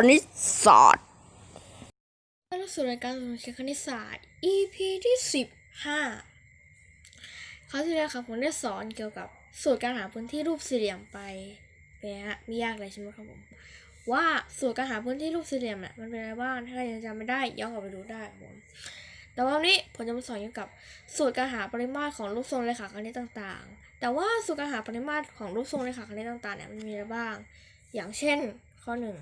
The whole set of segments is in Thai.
คณิตศาสตร์เข้าสู่รายการสอนคณิตศาสตร์ EP ที่สิบห้าคราวที่แล้วครับผมได้สอนเกี่ยวกับสูตรการหาพื้นที่รูปสี่เหลี่ยมไปเป็นฮะไม่ยากเลยใช่ไหมครับผมว่าสูตรการหาพื้นที่รูปสี่เหลี่ยมเนี่ยมันเป็นอะไรบ้างถ้าใครยังจำไม่ได้ย้อนกลับไปดูได้ครับผมแต่วันนี้ผมจะมาสอนเกี่ยวกับสูตรการหาปริมาตรของรูปทรงเรขาคณิตต่างๆ แต่ว่าสูตรการหาปริมาตรของรูปทรงเรขาคณิตต่างๆเนี่ยมันมีอะไรบ้าง อย่างเช่นข้อหนึ่ง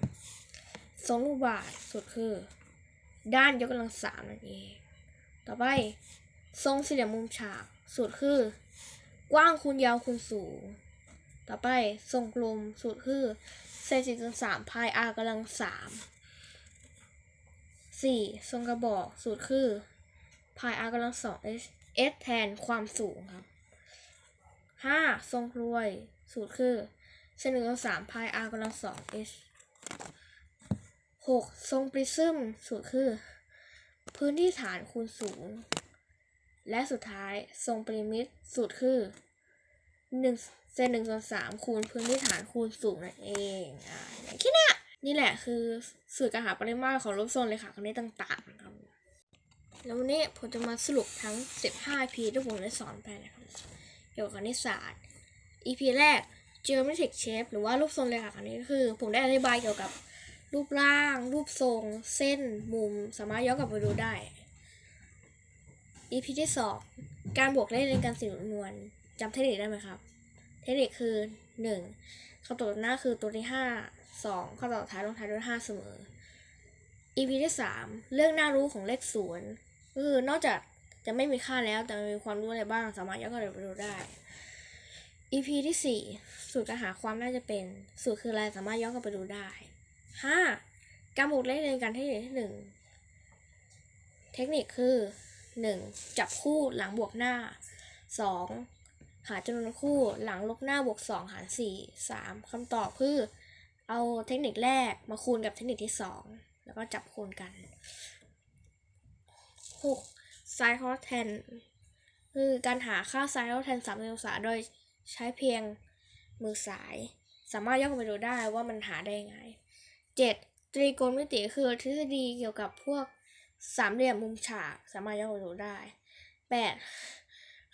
สองลูกบาทสุดคือ ด้านยกกำลังสามนั่นเอง ต่อไปทรงสี่เหลี่ยมมุมฉากสูตรคือ กว้างคูณยาวคูณสูง ต่อไปทรงกลมสูตรคือเศษสี่ส่วนสามพายอากำลังสามสี่ทรงกระบอกสูตรคือพายอากำลังสองเอสแทนความสูงครับห้าทรงกลวยสูตรคือเศษหนึ่งส่วนสามพายอากำลังสองเอส 6. ทรงปริซึมสูตรคือ พื้นที่ฐานคูณสูงและสุดท้ายทรงปริมิตรสูตรคือ1เซนหนึ่งส่วนสามคูณพื้นที่ฐานคูณสูงนั่นเองอ่าแค่นี้นี่แหละคือสูตรการหาปริมาตรของรูปทรงเลยค่ะคณิตต่างๆครับแล้ววันนี้ผมจะมาสรุปทั้ง 15 พีที่ผมได้สอนไปนะครับเกี่ยวกับคณิตศาสตร์ EP แรก Geometric Shape หรือว่ารูปทรงเลยค่ะอันนี้คือ ผมได้อธิบายเกี่ยวกับ รูปร่าง รูปทรง เส้น มุม สามารถย้อนกลับไปดูได้ EP ที่สองการบวกเลขในการสิ่งนวลจำเทคนิคได้ไหมครับ เทคนิคคือหนึ่งคำตอบหน้าคือตัวที่ห้าสองคำตอบท้ายลงท้ายด้วยห้าเสมอ EP ที่สามเรื่องน่ารู้ของเลขศูนย์ก็คือนอกจากจะไม่มีค่าแล้วแต่มีความรู้อะไรบ้างสามารถย้อนกลับไปดูได้ EP ที่สี่สูตรการหาความน่าจะเป็น สูตรคืออะไรสามารถย้อนกลับไปดูได้ ห้าการบวกเลขในการเทคนิคที่หนึ่งเทคนิคคือหนึ่งจับคู่หลังบวกหน้าสองหาจำนวนคู่หลังลบหน้าบวกสองหารสี่สามคำตอบคือเอาเทคนิคแรกมาคูณกับเทคนิคที่สองแล้วก็จับคูณกันหกไซน์คอแทนคือการหาค่าไซน์คอแทนสามองศาโดยใช้เพียงมือสาย สามารถย้อนกลับไปดูได้ว่ามันหาได้ยังไง เจ็ดตรีโกณมิติคือทฤษฎีเกี่ยวกับพวกสามเหลี่ยมมุมฉากสามารถย้อนไปดูได้แปด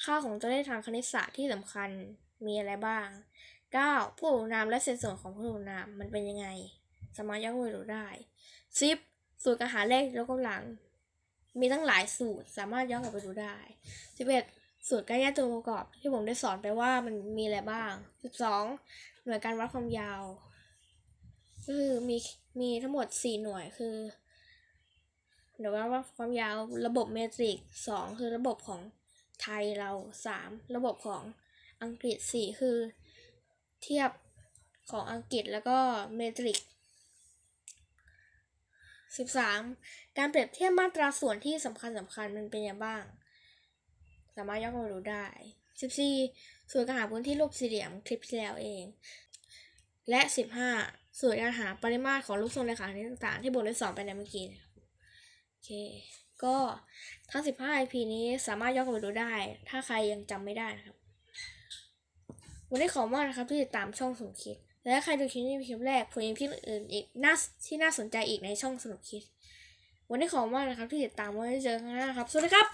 ค่าของตัวเลขทางคณิตศาสตร์ที่สำคัญมีอะไรบ้างเก้าผู้ถูกนามและเศษส่วนของผู้ถูกนามมันเป็นยังไง สามารถย้อนไปดูได้สิบสูตรการหาเลขยกกำลัง มีตั้งหลายสูตรสามารถย้อนกลับไปดูได้สิบเอ็ดสูตรการแยกตัวประกอบที่ผมได้สอนไปว่ามันมีอะไรบ้างสิบสองหน่วยการวัดความยาว คือมีมีทั้งหมดสี่หน่วยคือ เดี๋ยวว่าความยาวระบบเมตริกสองคือระบบของไทยเราสามระบบของอังกฤษสี่คือ เทียบของอังกฤษแล้วก็เมตริกสิบสามการเปรียบเทียบมาตราส่วนที่สำคัญสำคัญมันเป็นยังไงบ้าง สามารถย้อนกลับไปดูได้สิบสี่ส่วนการหาพื้นที่รูปสี่เหลี่ยมคลิปที่แล้วเอง และ 15 ส่วนการหาปริมาตรของรูปทรงเลขาคณิตต่างๆ ที่บทได้สอนไปในเมื่อกี้นะโอเค ก็ทั้ง 15 IP นี้สามารถย้อนกลับไปดูได้ ถ้าใครยังจำไม่ได้นะครับ วันนี้ขอบคุณมากนะครับที่ติดตามช่องสนุกคิด และใครดูคลิปนี้เป็นคลิปแรกผมยังคลิปอื่นๆอีกน่าที่น่าสนใจอีกในช่องสนุกคิด วันนี้ขอบคุณมากนะครับที่ติดตามไว้เจอกันนะครับ สวัสดีครับ